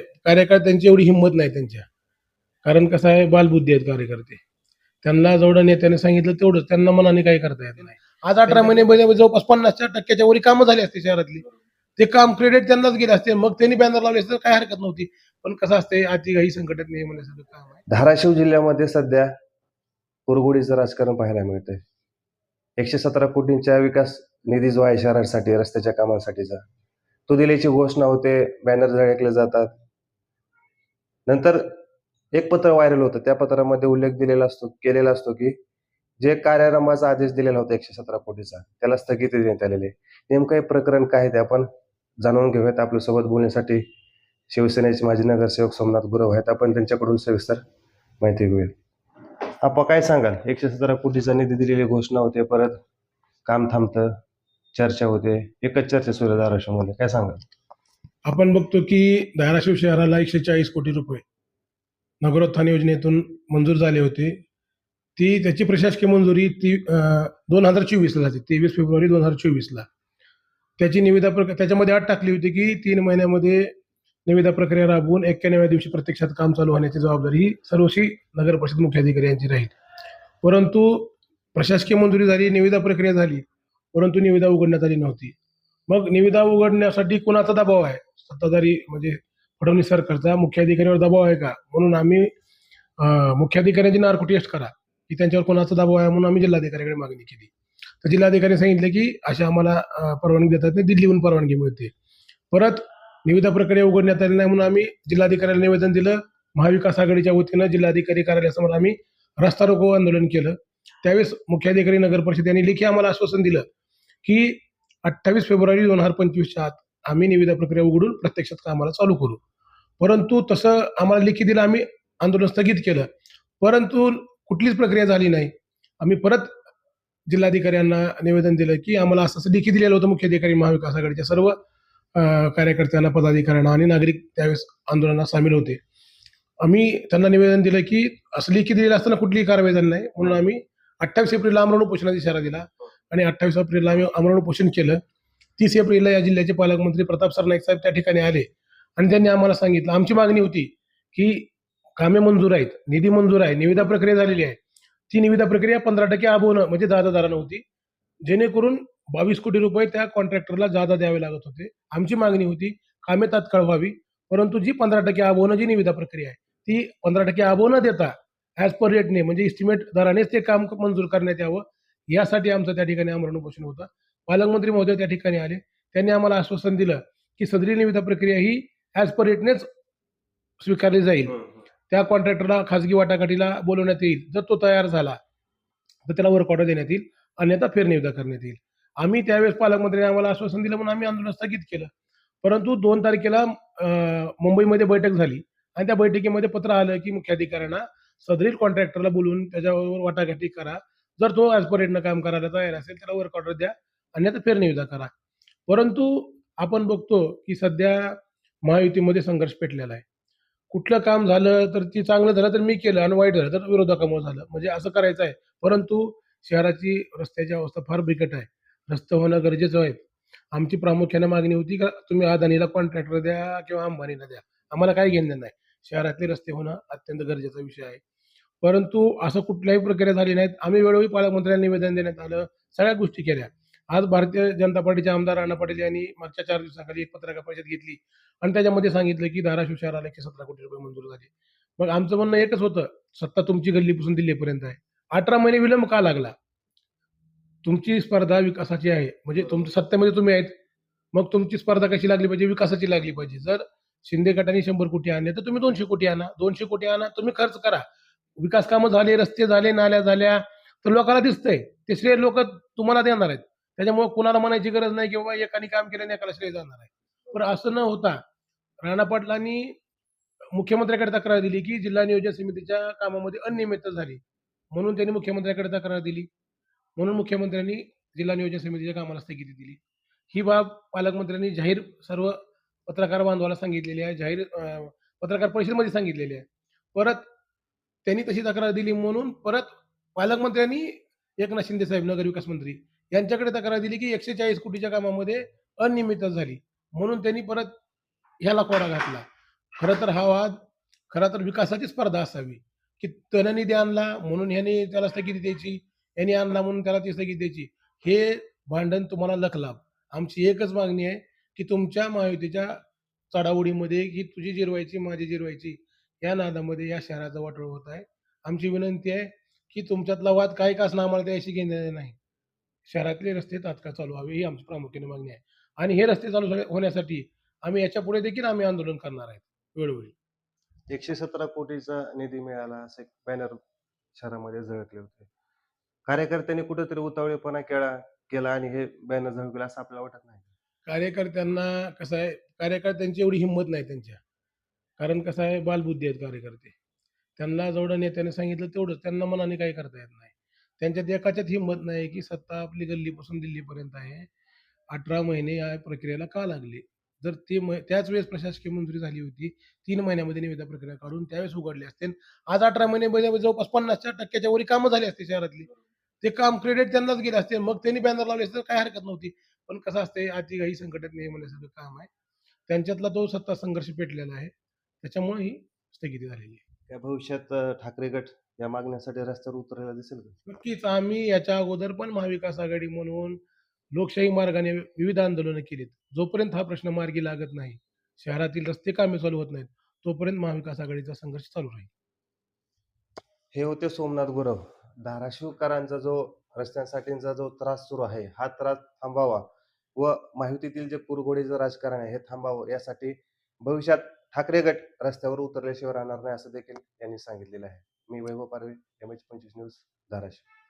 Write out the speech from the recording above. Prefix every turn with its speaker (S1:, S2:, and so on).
S1: कार्यकर्त्यांची एवढी हिंमत नाही त्यांच्या. कारण कसं आहे बालबुद्धी आहेत कार्यकर्ते. त्यांना जेवढं नेत्याने सांगितलं तेवढंच त्यांना मनाने काही करता येत नाही. आज अठरा महिने जवळपास पन्नासच्या टक्क्याच्या वरी कामं झाली असते शहरातली. ते काम क्रेडिट त्यांनाच गेले असते. मग त्यांनी बॅनर लावले असते तर काय हरकत नव्हती. पण कसं असते आजची काही संकटात नाही म्हणण्यासारखं काम आहे.
S2: धाराशिव जिल्ह्यामध्ये सध्या कुरगुडीचं राजकारण पाहायला मिळतंय. एकशे सतरा कोटींच्या विकास निधी जो आहे शहरासाठी रस्त्याच्या कामांसाठीचा तो दिल्याची घोषणा होते बॅनर झळकले जातात. नंतर एक पत्र व्हायरल होतं. त्या पत्रामध्ये उल्लेख दिलेला असतो केलेला असतो की जे कार्यारंभाचा आदेश दिलेला होता एकशे सतरा कोटीचा त्याला स्थगिती देण्यात आलेली. नेमकं हे प्रकरण काय आहे ते आपण जाणून घेऊयात. आपल्यासोबत बोलण्यासाठी शिवसेनेचे माजी नगरसेवक सोमनाथ गुरव आहेत. आपण त्यांच्याकडून सविस्तर माहिती घेऊया आपण काय सांगाल? एकशे सतरा कोटीचा निधी दिलेली घोषणा होते परत काम थांबतं चर्चा होते. एकच चर्चा सुरू आहे धाराशिवमध्ये. काय सांगाल?
S1: आपण बघतो की धाराशिव शहराला एकशे चाळीस कोटी रुपये नगरोत्थान योजनेतून मंजूर झाले होते. ती त्याची प्रशासकीय मंजुरी ती दोन हजार चोवीसला झाली. तेवीस फेब्रुवारी दोन हजार चोवीसला. त्याची निविदा प्रक्रिया त्याच्यामध्ये अट टाकली होती की तीन महिन्यामध्ये निविदा प्रक्रिया राबवून एक्क्याण्णव्या दिवशी प्रत्यक्षात काम चालू होण्याची जबाबदारी ही सर्वशी नगर परिषद मुख्याधिकारी यांची राहील. परंतु प्रशासकीय मंजुरी झाली निविदा प्रक्रिया झाली परंतु निविदा उघडण्यात आली नव्हती. मग निविदा उघडण्यासाठी कुणाचा दबाव आहे? सत्ताधारी म्हणजे फडणवीस सरकारचा मुख्याधिकाऱ्यावर दबाव आहे का? म्हणून आम्ही मुख्याधिकाऱ्यांची नार्को टेस्ट करा. की त्यांच्यावर कोणाचा दबाव आहे म्हणून आम्ही जिल्हाधिकाऱ्याकडे मागणी केली. तर जिल्हाधिकारी सांगितले की अशा आम्हाला परवानगी देतात नाही दिल्लीहून परवानगी मिळते. परत निविदा प्रक्रिया उघडण्यात आली नाही म्हणून आम्ही जिल्हाधिकाऱ्याला निवेदन दिलं. महाविकास आघाडीच्या वतीनं जिल्हाधिकारी कार्यालयासमोर आम्ही रस्ता रोको आंदोलन केलं. त्यावेळेस मुख्याधिकारी नगर परिषद यांनी लेखी आम्हाला आश्वासन दिलं की अठ्ठावीस फेब्रुवारी दोन हजार पंचवीसच्या आत आम्ही निविदा प्रक्रिया उघडून प्रत्यक्षात कामाला चालू करू. परंतु तसं आम्हाला लेखी दिलं आम्ही आंदोलन स्थगित केलं. परंतु कुठलीच प्रक्रिया झाली नाही. आम्ही परत जिल्हाधिकाऱ्यांना निवेदन दिलं की आम्हाला असं असं लेखी दिलेलं होतं मुख्याधिकारी महाविकास आघाडीच्या सर्व कार्यकर्त्यांना पदाधिकाऱ्यांना आणि नागरिक त्यावेळेस आंदोलनात सामील होते. आम्ही त्यांना निवेदन दिलं की असं लेखी दिलेलं असताना कुठलीही कारवाई झाली नाही. म्हणून आम्ही अठ्ठावीस एप्रिलला आमरण उपोषणाचा इशारा दिला. आणि अठ्ठावीस एप्रिलला आम्ही आमरण उपोषण केलं. तीस एप्रिलला या जिल्ह्याचे पालकमंत्री प्रताप सरनाईक साहेब त्या ठिकाणी आले. आणि त्यांनी आम्हाला सांगितलं आमची मागणी होती की कामे मंजूर आहेत निधी मंजूर आहे निविदा प्रक्रिया झालेली आहे. ती निविदा प्रक्रिया पंधरा टक्के आबवणं म्हणजे जादा होती. जेणेकरून बावीस कोटी रुपये त्या कॉन्ट्रॅक्टरला जादा द्यावे लागत होते. आमची मागणी होती कामे तात्काळ व्हावी परंतु जी पंधरा टक्के आबवणं जी निविदा प्रक्रिया आहे ती पंधरा टक्के आबो न देता ॲज पर रेटने म्हणजे इस्टिमेट दरानेच ते काम मंजूर करण्यात यावं यासाठी आमचं त्या ठिकाणी आमरण उपोषण होतं. पालकमंत्री महोदय त्या ठिकाणी आले. त्यांनी आम्हाला आश्वासन दिलं की सदरी निविदा प्रक्रिया ही ॲज पर रेटनेच स्वीकारली जाईल. त्या कॉन्ट्रॅक्टरला खासगी वाटाघाटीला बोलवण्यात येईल. जर तो तयार झाला तर त्याला वर्क ऑर्डर देण्यात येईल. अन्यथा फेरनिविदा करण्यात येईल. आम्ही त्यावेळेस पालकमंत्र्यांनी आम्हाला आश्वासन दिलं म्हणून आम्ही आंदोलन स्थगित केलं. परंतु दोन तारखेला मुंबईमध्ये बैठक झाली. आणि त्या बैठकीमध्ये पत्र आलं की मुख्याधिकाऱ्यांना सदरील कॉन्ट्रॅक्टरला बोलवून त्याच्यावर वाटाघाटी करा. जर तो ॲज पर रेटनं काम करायला तयार असेल त्याला वर्क ऑर्डर द्या. अन्यथा फेरनिविदा करा परंतु आपण बघतो की सध्या महायुतीमध्ये संघर्ष पेटलेला आहे. कुठलं काम झालं तर ती चांगलं झालं तर मी केलं आणि वाईट झालं तर विरोधकामुळे झालं. म्हणजे असं करायचं आहे. परंतु शहराची रस्त्याची अवस्था फार बिकट आहे. रस्ते होणं गरजेचं आहे. आमची प्रामुख्याने मागणी होती का तुम्ही अदानीला कॉन्ट्रॅक्टर द्या किंवा अंबानीला द्या. आम्हाला काय घेणं नाही. शहरातले रस्ते होणं अत्यंत गरजेचा विषय आहे. परंतु असं कुठल्याही प्रक्रिया झाली नाहीत. आम्ही वेळोवेळी पालकमंत्र्यांना निवेदन देण्यात आलं. सगळ्या गोष्टी केल्या. आज भारतीय जनता पार्टीचे आमदार राणा पाटील यांनी मागच्या चार दिवसाखाली एक पत्रकार परिषद घेतली आणि त्याच्यामध्ये सांगितलं की धाराशिव शहराला एकशे सतरा कोटी रुपये मंजूर झाले. मग आमचं म्हणणं एकच होतं सत्ता तुमची गल्लीपासून दिल्लीपर्यंत आहे. अठरा महिने विलंब का लागला? तुमची स्पर्धा विकासाची आहे. म्हणजे तुमच्या सत्तेमध्ये तुम्ही आहेत. मग तुमची स्पर्धा कशी लागली पाहिजे? विकासाची लागली पाहिजे. जर शिंदे गटाने शंभर कोटी आणले तर तुम्ही दोनशे कोटी आणा. दोनशे कोटी आणा तुम्ही खर्च करा. विकास कामं झाले रस्ते झाले नाल्या झाल्या तर लोकांना दिसतंय. ते श्रेय लोक तुम्हाला देणार आहेत. त्याच्यामुळे कुणाला म्हणायची गरज नाही की बाबा एकाने काम केल्याने एकाला श्रेय जाणार आहे. पण असं न होता राणा पाटलांनी मुख्यमंत्र्याकडे तक्रार दिली की जिल्हा नियोजन समितीच्या कामामध्ये अनियमितता झाली. म्हणून त्यांनी मुख्यमंत्र्याकडे तक्रार दिली. म्हणून मुख्यमंत्र्यांनी जिल्हा नियोजन समितीच्या कामाला स्थगिती दिली. ही बाब पालकमंत्र्यांनी जाहीर सर्व पत्रकार बांधवाला सांगितलेली आहे. जाहीर पत्रकार परिषदेमध्ये सांगितलेली आहे. परत त्यांनी तशी तक्रार दिली म्हणून परत पालकमंत्र्यांनी एकनाथ शिंदे साहेब नगर विकास मंत्री यांच्याकडे तक्रार दिली की एकशे चाळीस कोटीच्या कामामध्ये अनियमितता झाली. म्हणून त्यांनी परत ह्याला कोडा घातला. खरं तर हा वाद खरं तर विकासाची स्पर्धा असावी. की त्यानं निधी आणला म्हणून ह्याने त्याला स्थगिती द्यायची यांनी आणला म्हणून त्याला ती स्थगिती द्यायची. हे भांडण तुम्हाला लखलाभ आमची एकच मागणी आहे की तुमच्या महायुतीच्या चढावडीमध्ये ही तुझी जिरवायची माझी जिरवायची या नादामध्ये या शहराचा वाटोळ होत आहे. आमची विनंती आहे की तुमच्यातला वाद काही कास असणं आम्हाला त्याशी घेणं नाही. शहरातले रस्ते तात्काळ चालू व्हावे ही आमची प्रामुख्याने मागणी आहे. आणि हे रस्ते चालू होण्यासाठी आम्ही याच्यापुढे देखील आम्ही आंदोलन करणार आहेत वेळोवेळी.
S2: एकशे सतरा कोटीचा निधी मिळाला असे बॅनर शहरामध्ये झळकले होते. कार्यकर्त्यांनी कुठेतरी उतावळेपणा केला केला आणि हे बॅनर झळकले असं आपल्याला वाटत नाही.
S1: कार्यकर्त्यांना कसं आहे कार्यकर्त्यांची एवढी हिंमत नाही त्यांच्या. कारण कसं आहे बालबुद्धी आहेत कार्यकर्ते. त्यांना जेवढं नेत्याने सांगितलं तेवढंच त्यांना मनाने काही करता येत नाही. त्यांच्यात एकाच्यात हिंमत नाही की सत्ता आपली गल्लीपासून दिल्लीपर्यंत आहे. अठरा महिने या प्रक्रियेला का लागले? जर ते म त्याच वेळेस प्रशासकीय मंजुरी झाली होती तीन महिन्यामध्ये निविदा प्रक्रिया काढून त्यावेळेस उघडले असते. आज अठरा महिने जवळपास पन्नासच्या टक्क्याच्या वरी कामं झाली असते शहरातली. ते काम क्रेडिट त्यांनाच गेले असते. मग त्यांनी बॅनर लावले असते तर काय हरकत नव्हती. पण कसं असते आजची काही संकटात नाही म्हणण्यासारखं काम आहे. त्यांच्यातला तो सत्ता संघर्ष पेटलेला आहे. त्याच्यामुळे ही स्थगिती झालेली आहे.
S2: त्या भविष्यात ठाकरे गट या मागण्यासाठी रस्त्यावर उतरलेला दिसेल का?
S1: नक्कीच. आम्ही याच्या अगोदर पण महाविकास आघाडी म्हणून लोकशाही मार्गाने विविध आंदोलनं केलीत. जोपर्यंत हा प्रश्न मार्गी लागत नाही शहरातील रस्ते कामे चालू होत नाहीत तोपर्यंत महाविकास आघाडीचा संघर्ष चालू राहील.
S2: हे होते सोमनाथ गुरव. धाराशिवकरांचा जो रस्त्यांसाठीचा जो त्रास सुरू आहे हा त्रास थांबावा व माहितीतील जे कुरघोडीचं राजकारण आहे हे थांबावं यासाठी भविष्यात ठाकरे गट रस्त्यावर उतरल्याशिवाय राहणार नाही असं देखील यांनी सांगितलेलं आहे. मी वैभव पारवे एम एच पंचवीस न्यूज धाराशिव